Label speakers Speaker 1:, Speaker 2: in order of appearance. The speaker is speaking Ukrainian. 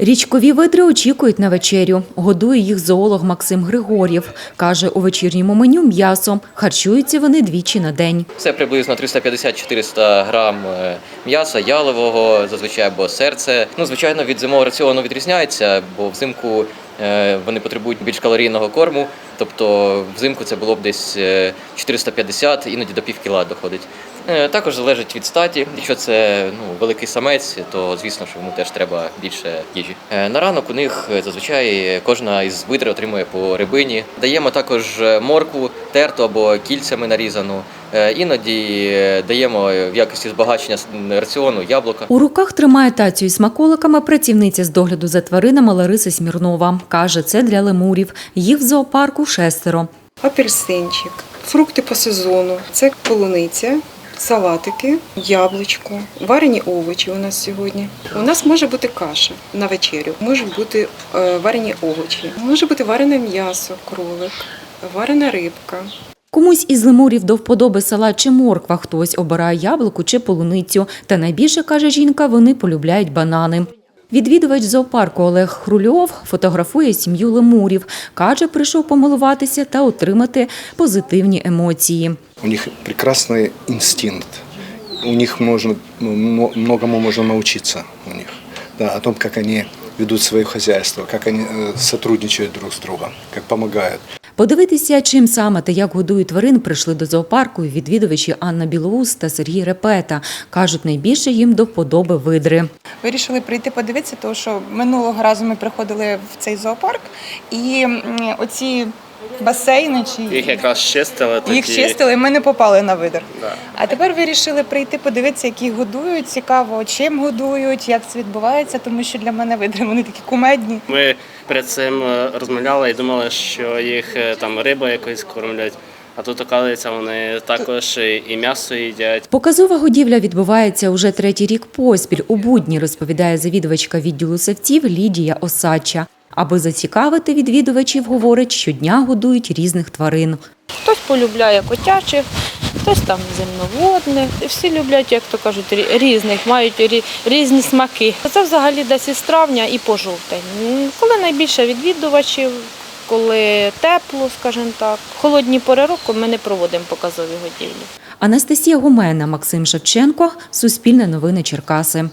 Speaker 1: Річкові видри очікують на вечерю. Годує їх зоолог Максим Григор'єв. Каже, у вечірньому меню м'ясо. Харчуються вони двічі на день.
Speaker 2: Це приблизно 350-400 грам е, м'яса ялового, зазвичай або серце. Ну, звичайно, від зимового раціону відрізняється, бо взимку е, вони потребують більш калорійного корму. Тобто взимку це було б десь е, 450, іноді до пів кіла доходить. Е, Також залежить від статі. Якщо це ну, великий самець, то звісно, що йому теж треба більше їжі. Е, На ранок у них зазвичай кожна із видр отримує по рибині. Даємо також е, моркву, терту або кільцями нарізану. Іноді даємо в якості збагачення раціону яблука.
Speaker 1: У руках тримає тацю із смаколиками працівниця з догляду за тваринами Лариса Смірнова. Каже, це для лемурів. Їх в зоопарку шестеро.
Speaker 3: апельсинчик, фрукти по сезону. Це полуниця, салатики, яблучко, варені овочі у нас сьогодні. У нас може бути каша на вечерю, може бути е, варені овочі, може бути варене м'ясо, кролик, варена рибка.
Speaker 1: Комусь із лемурів до вподоби села чи морква, хтось обирає яблуку чи полуницю. Та найбільше, каже жінка, вони полюбляють банани. Відвідувач зоопарку Олег Хрульов фотографує сім'ю лемурів. Каже, прийшов помилуватися та отримати позитивні емоції.
Speaker 4: У них прекрасный инстинкт. У них можно ну, многому можно научиться у них. Да, о том, как они ведут свое хозяйство, как они э, сотрудничают друг с другом, как помогают.
Speaker 1: Подивитися, чим саме та як годують тварин, прийшли до зоопарку відвідувачі Анна Білоус та Сергій Репета. Кажуть, найбільше їм до вподоби видри.
Speaker 5: Вирішили прийти подивитися, тому що минулого разу ми приходили в цей зоопарк, і оці басейни чи
Speaker 6: Їх якраз чистили тоді.
Speaker 5: їх чистили, і ми не попали на видр.
Speaker 6: Да.
Speaker 5: А тепер вирішили прийти подивитися, як їх годують. Цікаво, чим годують, як це відбувається, тому що для мене видри вони такі кумедні.
Speaker 6: Ми перед цим е, розмовляли і думали, що їх е, там риба якось кормлять. А тут, оказується, вони також і- м'ясо їдять.
Speaker 1: Показова годівля відбувається уже третій рік поспіль. У будні розповідає завідувачка відділу савців Лідія Осадча. Аби зацікавити відвідувачів, говорить, щодня годують різних тварин.
Speaker 7: Хтось полюбляє котячих, хтось там земноводних. Всі люблять, як то кажуть, рі- різних, мають рі- різні смаки. Це взагалі десь із травня і по жовтень. Коли найбільше відвідувачів, коли тепло, скажімо так. Холодні пори року ми не проводимо показові годівлі.
Speaker 1: Анастасія Гумена, Максим Шевченко, Суспільне новини Черкаси.